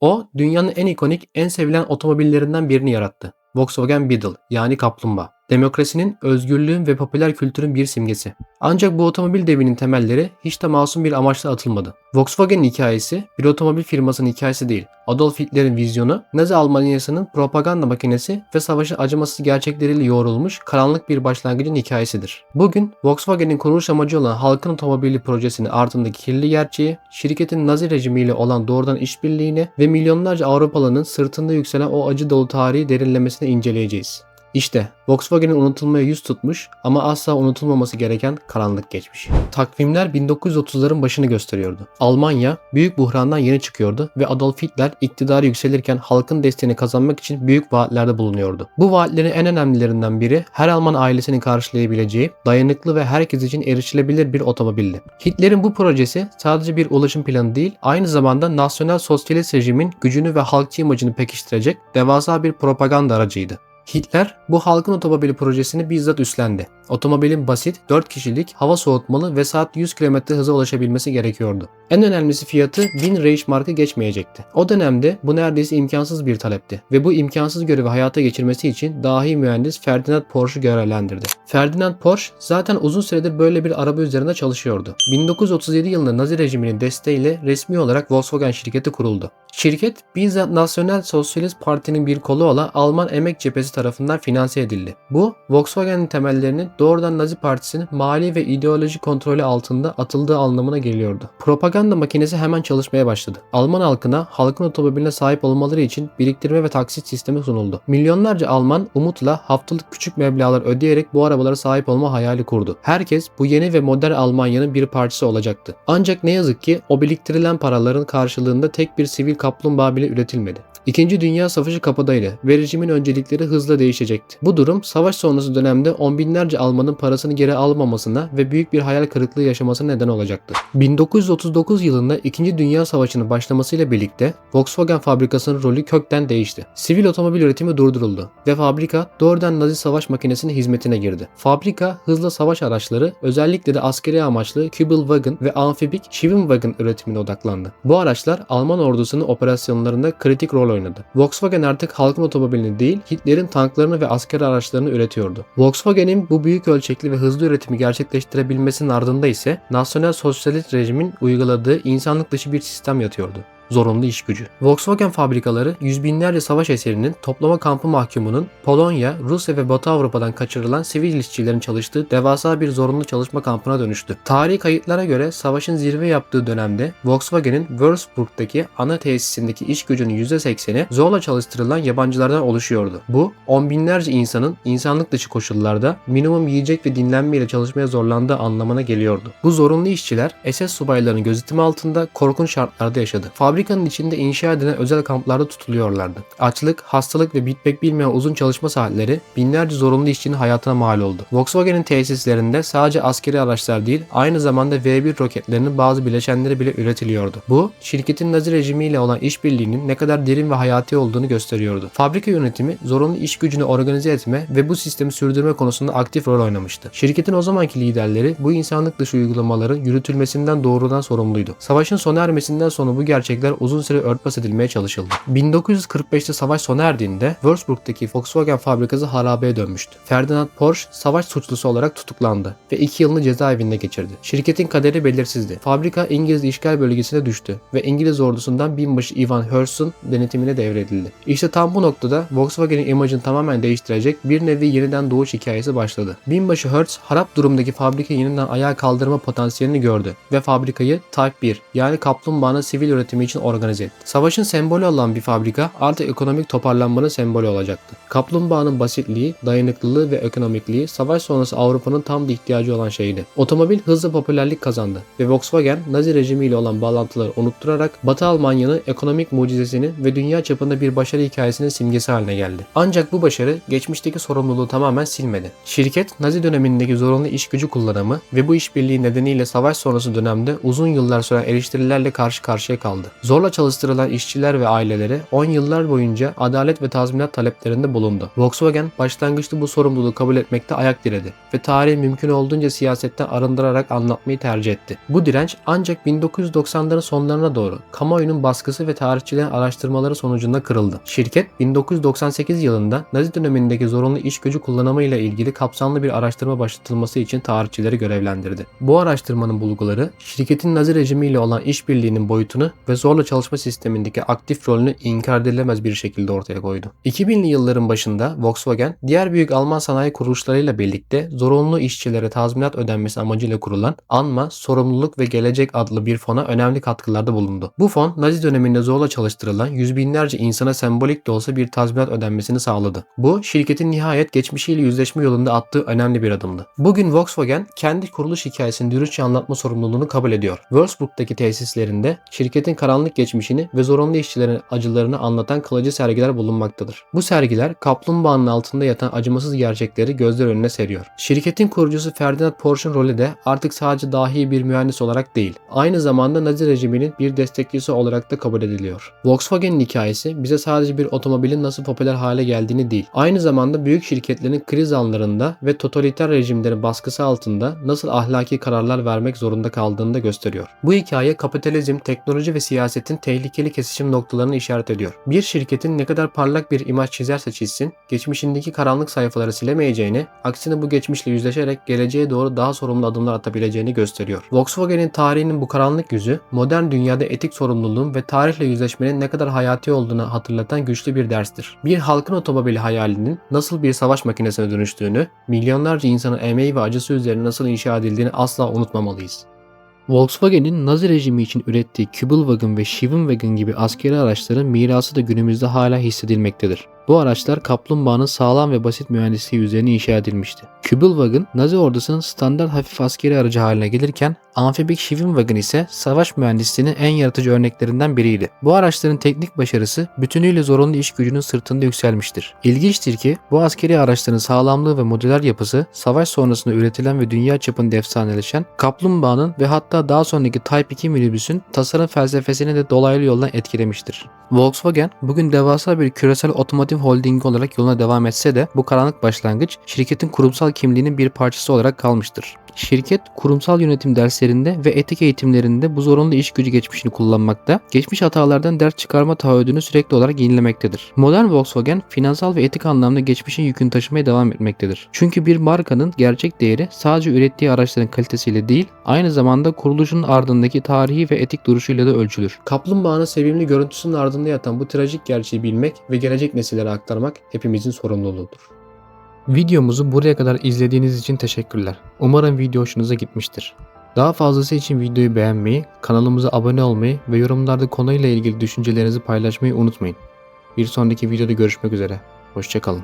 O, dünyanın en ikonik, en sevilen otomobillerinden birini yarattı. Volkswagen Beetle yani kaplumbağa. Demokrasinin, özgürlüğün ve popüler kültürün bir simgesi. Ancak bu otomobil devinin temelleri hiç de masum bir amaçla atılmadı. Volkswagen'in hikayesi bir otomobil firmasının hikayesi değil. Adolf Hitler'in vizyonu, Nazi Almanyası'nın propaganda makinesi ve savaşın acımasız gerçekleriyle yoğrulmuş karanlık bir başlangıcın hikayesidir. Bugün Volkswagen'in kuruluş amacı olan halkın otomobili projesinin ardındaki kirli gerçeği, şirketin Nazi rejimiyle olan doğrudan işbirliğini ve milyonlarca Avrupalı'nın sırtında yükselen o acı dolu tarihi derinlemesine inceleyeceğiz. İşte Volkswagen'in unutulmaya yüz tutmuş ama asla unutulmaması gereken karanlık geçmiş. Takvimler 1930'ların başını gösteriyordu. Almanya büyük buhrandan yeni çıkıyordu ve Adolf Hitler iktidarı yükselirken halkın desteğini kazanmak için büyük vaatlerde bulunuyordu. Bu vaatlerin en önemlilerinden biri her Alman ailesinin karşılayabileceği dayanıklı ve herkes için erişilebilir bir otomobildi. Hitler'in bu projesi sadece bir ulaşım planı değil, aynı zamanda nasyonel sosyalist rejimin gücünü ve halkçı imajını pekiştirecek devasa bir propaganda aracıydı. Hitler bu halkın otomobili projesini bizzat üstlendi. Otomobilin basit, 4 kişilik, hava soğutmalı ve saat 100 km hıza ulaşabilmesi gerekiyordu. En önemlisi fiyatı 1000 Reichsmark'ı geçmeyecekti. O dönemde bu neredeyse imkansız bir talepti ve bu imkansız görevi hayata geçirmesi için dahi mühendis Ferdinand Porsche'u görevlendirdi. Ferdinand Porsche zaten uzun süredir böyle bir araba üzerinde çalışıyordu. 1937 yılında Nazi rejiminin desteğiyle resmi olarak Volkswagen şirketi kuruldu. Şirket bizzat Nasyonel Sosyalist Parti'nin bir kolu olan Alman Emek Cephesi tarafından finanse edildi. Bu Volkswagen'in temellerinin doğrudan Nazi Partisi'nin mali ve ideolojik kontrolü altında atıldığı anlamına geliyordu. Propaganda makinesi hemen çalışmaya başladı. Alman halkına halkın otomobiline sahip olmaları için biriktirme ve taksit sistemi sunuldu. Milyonlarca Alman umutla haftalık küçük meblağlar ödeyerek bu arabalara sahip olma hayali kurdu. Herkes bu yeni ve modern Almanya'nın bir parçası olacaktı. Ancak ne yazık ki o biriktirilen paraların karşılığında tek bir sivil kaplumbağa bile üretilmedi. İkinci Dünya Savaşı kapıdaydı ve rejimin öncelikleri hızla değişecekti. Bu durum savaş sonrası dönemde on binlerce Almanın parasını geri almamasına ve büyük bir hayal kırıklığı yaşamasına neden olacaktı. 1939 yılında İkinci Dünya Savaşı'nın başlamasıyla birlikte Volkswagen fabrikasının rolü kökten değişti. Sivil otomobil üretimi durduruldu ve fabrika doğrudan Nazi savaş makinesinin hizmetine girdi. Fabrika hızlı savaş araçları özellikle de askeri amaçlı Kübelwagen ve amfibik Schwimmwagen üretimine odaklandı. Bu araçlar Alman ordusunun operasyonlarında kritik rol oynadı. Volkswagen artık halkın otomobilini değil Hitler'in tanklarını ve askeri araçlarını üretiyordu. Volkswagen'in bu büyük ölçekli ve hızlı üretimi gerçekleştirebilmesinin ardında ise Nasyonel Sosyalist rejimin uyguladığı insanlık dışı bir sistem yatıyordu zorunlu iş gücü. Volkswagen fabrikaları yüz binlerce savaş eserinin toplama kampı mahkumunun Polonya, Rusya ve Batı Avrupa'dan kaçırılan sivil işçilerin çalıştığı devasa bir zorunlu çalışma kampına dönüştü. Tarihi kayıtlara göre savaşın zirve yaptığı dönemde Volkswagen'in Würzburg'daki ana tesisindeki iş gücünün %80'i zorla çalıştırılan yabancılardan oluşuyordu. Bu on binlerce insanın insanlık dışı koşullarda minimum yiyecek ve dinlenmeyle çalışmaya zorlandığı anlamına geliyordu. Bu zorunlu işçiler SS subaylarının gözetimi altında korkunç şartlarda yaşadı. Fabrikanın içinde inşa edilen özel kamplarda tutuluyorlardı. Açlık, hastalık ve bitmek bilmeyen uzun çalışma saatleri binlerce zorunlu işçinin hayatına mal oldu. Volkswagen'in tesislerinde sadece askeri araçlar değil, aynı zamanda V1 roketlerinin bazı bileşenleri bile üretiliyordu. Bu, şirketin Nazi rejimiyle olan işbirliğinin ne kadar derin ve hayati olduğunu gösteriyordu. Fabrika yönetimi zorunlu iş gücünü organize etme ve bu sistemi sürdürme konusunda aktif rol oynamıştı. Şirketin o zamanki liderleri bu insanlık dışı uygulamaların yürütülmesinden doğrudan sorumluydu. Savaşın sona ermesinden sonra bu gerçekler uzun süre örtbas edilmeye çalışıldı. 1945'te savaş sona erdiğinde Würzburg'daki Volkswagen fabrikası harabeye dönmüştü. Ferdinand Porsche savaş suçlusu olarak tutuklandı ve 2 yılını cezaevinde geçirdi. Şirketin kaderi belirsizdi. Fabrika İngiliz işgal bölgesine düştü ve İngiliz ordusundan binbaşı Ivan Hurst'un denetimine devredildi. İşte tam bu noktada Volkswagen'in imajını tamamen değiştirecek bir nevi yeniden doğuş hikayesi başladı. Binbaşı Hertz harap durumdaki fabrikayı yeniden ayağa kaldırma potansiyelini gördü ve fabrikayı Type 1 yani kaplumbağanın sivil üretimi için organize etti. Savaşın sembolü olan bir fabrika artık ekonomik toparlanmanın sembolü olacaktı. Kaplumbağanın basitliği, dayanıklılığı ve ekonomikliği savaş sonrası Avrupa'nın tam da ihtiyacı olan şeydi. Otomobil hızlı popülerlik kazandı ve Volkswagen Nazi rejimiyle olan bağlantıları unutturarak Batı Almanya'nın ekonomik mucizesinin ve dünya çapında bir başarı hikayesinin simgesi haline geldi. Ancak bu başarı geçmişteki sorumluluğu tamamen silmedi. Şirket Nazi dönemindeki zorunlu iş gücü kullanımı ve bu işbirliği nedeniyle savaş sonrası dönemde uzun yıllar süren eleştirilerle karşı karşıya kaldı. Zorla çalıştırılan işçiler ve aileleri 10 yıllar boyunca adalet ve tazminat taleplerinde bulundu. Volkswagen başlangıçta bu sorumluluğu kabul etmekte ayak diredi ve tarihi mümkün olduğunca siyasetten arındırarak anlatmayı tercih etti. Bu direnç ancak 1990'ların sonlarına doğru kamuoyunun baskısı ve tarihçilerin araştırmaları sonucunda kırıldı. Şirket 1998 yılında Nazi dönemindeki zorunlu iş gücü kullanımıyla ilgili kapsamlı bir araştırma başlatılması için tarihçileri görevlendirdi. Bu araştırmanın bulguları şirketin Nazi rejimiyle olan işbirliğinin boyutunu ve zorla çalışma sistemindeki aktif rolünü inkar edilemez bir şekilde ortaya koydu. 2000'li yılların başında Volkswagen diğer büyük Alman sanayi kuruluşlarıyla birlikte zorunlu işçilere tazminat ödenmesi amacıyla kurulan Anma, Sorumluluk ve Gelecek adlı bir fona önemli katkılarda bulundu. Bu fon Nazi döneminde zorla çalıştırılan yüz binlerce insana sembolik de olsa bir tazminat ödenmesini sağladı. Bu şirketin nihayet geçmişiyle yüzleşme yolunda attığı önemli bir adımdı. Bugün Volkswagen kendi kuruluş hikayesini dürüstçe anlatma sorumluluğunu kabul ediyor. Wolfsburg'daki tesislerinde şirketin karanlık geçmişini ve zorunlu işçilerin acılarını anlatan kalıcı sergiler bulunmaktadır. Bu sergiler kaplumbağanın altında yatan acımasız gerçekleri gözler önüne seriyor. Şirketin kurucusu Ferdinand Porsche'un rolü de artık sadece dahi bir mühendis olarak değil, aynı zamanda Nazi rejiminin bir destekçisi olarak da kabul ediliyor. Volkswagen'in hikayesi bize sadece bir otomobilin nasıl popüler hale geldiğini değil, aynı zamanda büyük şirketlerin kriz anlarında ve totaliter rejimlerin baskısı altında nasıl ahlaki kararlar vermek zorunda kaldığını da gösteriyor. Bu hikaye kapitalizm, teknoloji ve siyasetin tehlikeli kesişim noktalarını işaret ediyor. Bir şirketin ne kadar parlak bir imaj çizerse çizsin, geçmişindeki karanlık sayfaları silemeyeceğini, aksine bu geçmişle yüzleşerek geleceğe doğru daha sorumlu adımlar atabileceğini gösteriyor. Volkswagen'in tarihinin bu karanlık yüzü, modern dünyada etik sorumluluğun ve tarihle yüzleşmenin ne kadar hayati olduğunu hatırlatan güçlü bir derstir. Bir halkın otomobili hayalinin nasıl bir savaş makinesine dönüştüğünü, milyonlarca insanın emeği ve acısı üzerine nasıl inşa edildiğini asla unutmamalıyız. Volkswagen'in Nazi rejimi için ürettiği Kübelwagen ve Schievenwagen gibi askeri araçların mirası da günümüzde hala hissedilmektedir. Bu araçlar kaplumbağanın sağlam ve basit mühendisliği üzerine inşa edilmişti. Kübelwagen, Nazi ordusunun standart hafif askeri aracı haline gelirken amfibik Schievenwagen ise savaş mühendisliğinin en yaratıcı örneklerinden biriydi. Bu araçların teknik başarısı bütünüyle zorunlu iş gücünün sırtında yükselmiştir. İlginçtir ki bu askeri araçların sağlamlığı ve modüler yapısı savaş sonrasında üretilen ve dünya çapında efsaneleşen kaplumbağanın ve hatta daha sonraki Type 2 minibüsün tasarım felsefesini de dolaylı yoldan etkilemiştir. Volkswagen bugün devasa bir küresel otomotiv holdingi olarak yoluna devam etse de bu karanlık başlangıç şirketin kurumsal kimliğinin bir parçası olarak kalmıştır. Şirket kurumsal yönetim derslerinde ve etik eğitimlerinde bu zorunlu iş gücü geçmişini kullanmakta, geçmiş hatalardan ders çıkarma taahhüdünü sürekli olarak yenilemektedir. Modern Volkswagen finansal ve etik anlamda geçmişin yükünü taşımaya devam etmektedir. Çünkü bir markanın gerçek değeri sadece ürettiği araçların kalitesiyle değil, aynı zamanda kuruluşun ardındaki tarihi ve etik duruşuyla da ölçülür. Kaplumbağanın sevimli görüntüsünün ardında yatan bu trajik gerçeği bilmek ve gelecek nesillere aktarmak hepimizin sorumluluğudur. Videomuzu buraya kadar izlediğiniz için teşekkürler. Umarım video hoşunuza gitmiştir. Daha fazlası için videoyu beğenmeyi, kanalımıza abone olmayı ve yorumlarda konuyla ilgili düşüncelerinizi paylaşmayı unutmayın. Bir sonraki videoda görüşmek üzere. Hoşçakalın.